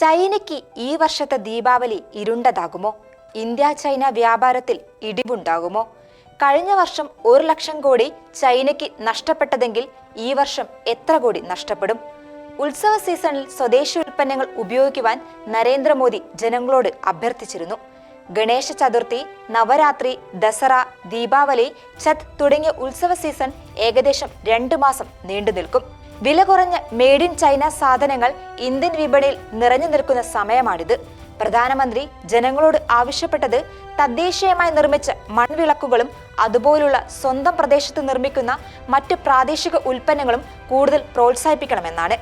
ചൈനയ്ക്ക് ഈ വർഷത്തെ ദീപാവലി ഇരുണ്ടതാകുമോ? ഇന്ത്യ ചൈന വ്യാപാരത്തിൽ ഇടിവുണ്ടാകുമോ? കഴിഞ്ഞ വർഷം ഒരു ലക്ഷം കോടി ചൈനയ്ക്ക് നഷ്ടപ്പെട്ടതെങ്കിൽ ഈ വർഷം എത്ര കോടി നഷ്ടപ്പെടും? ഉത്സവ സീസണിൽ സ്വദേശി ഉൽപ്പന്നങ്ങൾ ഉപയോഗിക്കുവാൻ നരേന്ദ്രമോദി ജനങ്ങളോട് അഭ്യർത്ഥിച്ചിരുന്നു. ഗണേശ ചതുർത്ഥി നവരാത്രി ദസറ ദീപാവലി ഛത് തുടങ്ങിയ ഉത്സവ സീസൺ ഏകദേശം രണ്ടു മാസം നീണ്ടു നിൽക്കും വില കുറഞ്ഞ മെയ്ഡ് ഇൻ ചൈന സാധനങ്ങൾ ഇന്ത്യൻ വിപണിയിൽ നിറഞ്ഞു നിൽക്കുന്ന സമയമാണിത്. പ്രധാനമന്ത്രി ജനങ്ങളോട് ആവശ്യപ്പെട്ടത് തദ്ദേശീയമായി നിർമ്മിച്ച മൺവിളക്കുകളും അതുപോലുള്ള സ്വന്തം പ്രദേശത്ത് നിർമ്മിക്കുന്ന മറ്റ് പ്രാദേശിക ഉൽപ്പന്നങ്ങളും കൂടുതൽ പ്രോത്സാഹിപ്പിക്കണമെന്നാണ്.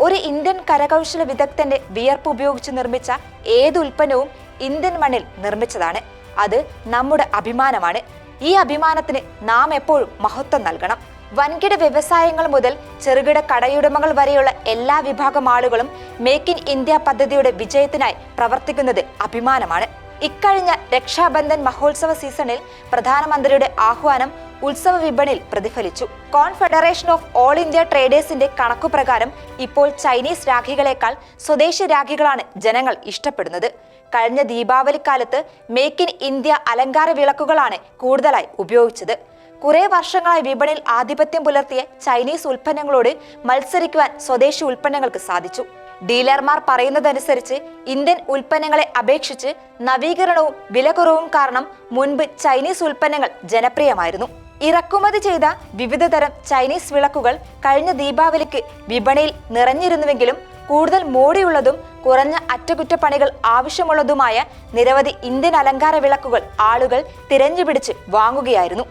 ഒരു ഇന്ത്യൻ കരകൗശല വിദഗ്ധന്റെ വിയർപ്പ് ഉപയോഗിച്ച് നിർമ്മിച്ച ഏത് ഉൽപ്പന്നവും ഇന്ത്യൻ മണ്ണിൽ നിർമ്മിച്ചതാണ്. അത് നമ്മുടെ അഭിമാനമാണ്. ഈ അഭിമാനത്തിന് നാം എപ്പോഴും മഹത്വം നൽകണം. വൻകിട വ്യവസായങ്ങൾ മുതൽ ചെറുകിട കടയുടമകൾ വരെയുള്ള എല്ലാ വിഭാഗം ആളുകളും മേക്ക് ഇൻ ഇന്ത്യ പദ്ധതിയുടെ വിജയത്തിനായി പ്രവർത്തിക്കുന്നത് അഭിമാനമാണ്. ഇക്കഴിഞ്ഞ രക്ഷാബന്ധൻ മഹോത്സവ സീസണിൽ പ്രധാനമന്ത്രിയുടെ ആഹ്വാനം ഉത്സവ വിപണിയിൽ പ്രതിഫലിച്ചു. കോൺഫെഡറേഷൻ ഓഫ് ഓൾ ഇന്ത്യ ട്രേഡേഴ്സിന്റെ കണക്കുപ്രകാരം ഇപ്പോൾ ചൈനീസ് രാഖികളെക്കാൾ സ്വദേശി രാഖികളാണ് ജനങ്ങൾ ഇഷ്ടപ്പെടുന്നത്. കഴിഞ്ഞ ദീപാവലി കാലത്ത് മേക്ക് ഇൻ ഇന്ത്യ അലങ്കാര വിളക്കുകളാണ് കൂടുതലായി ഉപയോഗിച്ചത്. കുറെ വർഷങ്ങളായി വിപണിയിൽ ആധിപത്യം പുലർത്തിയ ചൈനീസ് ഉൽപ്പന്നങ്ങളോട് മത്സരിക്കുവാൻ സ്വദേശി ഉൽപ്പന്നങ്ങൾക്ക് സാധിച്ചു. ഡീലർമാർ പറയുന്നതനുസരിച്ച് ഇന്ത്യൻ ഉൽപ്പന്നങ്ങളെ അപേക്ഷിച്ച് നവീകരണവും വിലക്കുറവും കാരണം മുൻപ് ചൈനീസ് ഉൽപ്പന്നങ്ങൾ ജനപ്രിയമായിരുന്നു. ഇറക്കുമതി ചെയ്ത വിവിധതരം ചൈനീസ് വിളക്കുകൾ കഴിഞ്ഞ ദീപാവലിക്ക് വിപണിയിൽ നിറഞ്ഞിരുന്നുവെങ്കിലും കൂടുതൽ മോടിയുള്ളതും കുറഞ്ഞ അറ്റകുറ്റപ്പണികൾ ആവശ്യമുള്ളതുമായ നിരവധി ഇന്ത്യൻ അലങ്കാര വിളക്കുകൾ ആളുകൾ തിരഞ്ഞുപിടിച്ച് വാങ്ങുകയായിരുന്നു.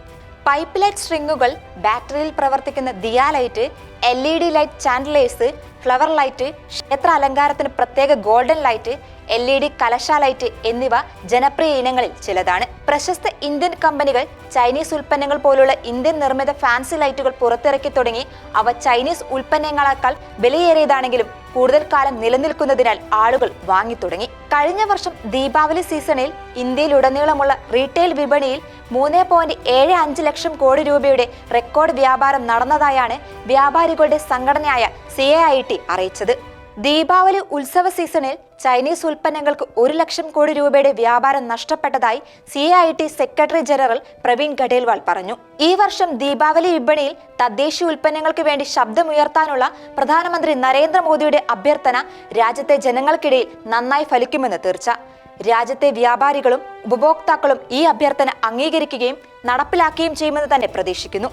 പൈപ്പ് ലൈറ്റ് സ്ട്രിങ്ങുകൾ ബാറ്ററിയിൽ പ്രവർത്തിക്കുന്ന diya light L E D light chandeliers flower light ക്ഷേത്ര അലങ്കാരത്തിന് പ്രത്യേക golden light L E D kalash light എന്നിവ ജനപ്രിയ ഇനങ്ങളിൽ ചിലതാണ്. പ്രശസ്ത ഇന്ത്യൻ കമ്പനികൾ ചൈനീസ് ഉൽപ്പന്നങ്ങൾ പോലുള്ള ഇന്ത്യൻ നിർമ്മിത ഫാൻസി ലൈറ്റുകൾ പുറത്തിറക്കി തുടങ്ങി. അവ ചൈനീസ് ഉൽപ്പന്നങ്ങളെക്കാൾ വിലയേറിയതാണെങ്കിലും കൂടുതൽ കാലം നിലനിൽക്കുന്നതിനാൽ ആളുകൾ വാങ്ങി തുടങ്ങി. കഴിഞ്ഞ വർഷം ദീപാവലി സീസണിൽ ഇന്ത്യയിലുടനീളമുള്ള റീറ്റെയിൽ വിപണിയിൽ മൂന്ന് പോയിന്റ് ഏഴ് അഞ്ച് ലക്ഷം കോടി രൂപയുടെ റെക്കോർഡ് വ്യാപാരം നടന്നതായാണ് വ്യാപാരികളുടെ സംഘടനയായ സി അറിയിച്ചത്. ദീപാവലി ഉത്സവ സീസണിൽ ചൈനീസ് ഉൽപ്പന്നങ്ങൾക്ക് ഒരു ലക്ഷം കോടി രൂപയുടെ വ്യാപാരം നഷ്ടപ്പെട്ടതായി C I T secretary general Praveen Khandelwal പറഞ്ഞു. ഈ വർഷം ദീപാവലി വിപണിയിൽ തദ്ദേശീയ ഉൽപ്പന്നങ്ങൾക്ക് വേണ്ടി ശബ്ദമുയർത്താനുള്ള പ്രധാനമന്ത്രി നരേന്ദ്രമോദിയുടെ അഭ്യർത്ഥന രാജ്യത്തെ ജനങ്ങൾക്കിടയിൽ നന്നായി ഫലിക്കുമെന്ന് തീർച്ച. രാജ്യത്തെ വ്യാപാരികളും ഉപഭോക്താക്കളും ഈ അഭ്യർത്ഥന അംഗീകരിക്കുകയും നടപ്പിലാക്കുകയും ചെയ്യുമെന്ന് തന്നെ പ്രതീക്ഷിക്കുന്നു.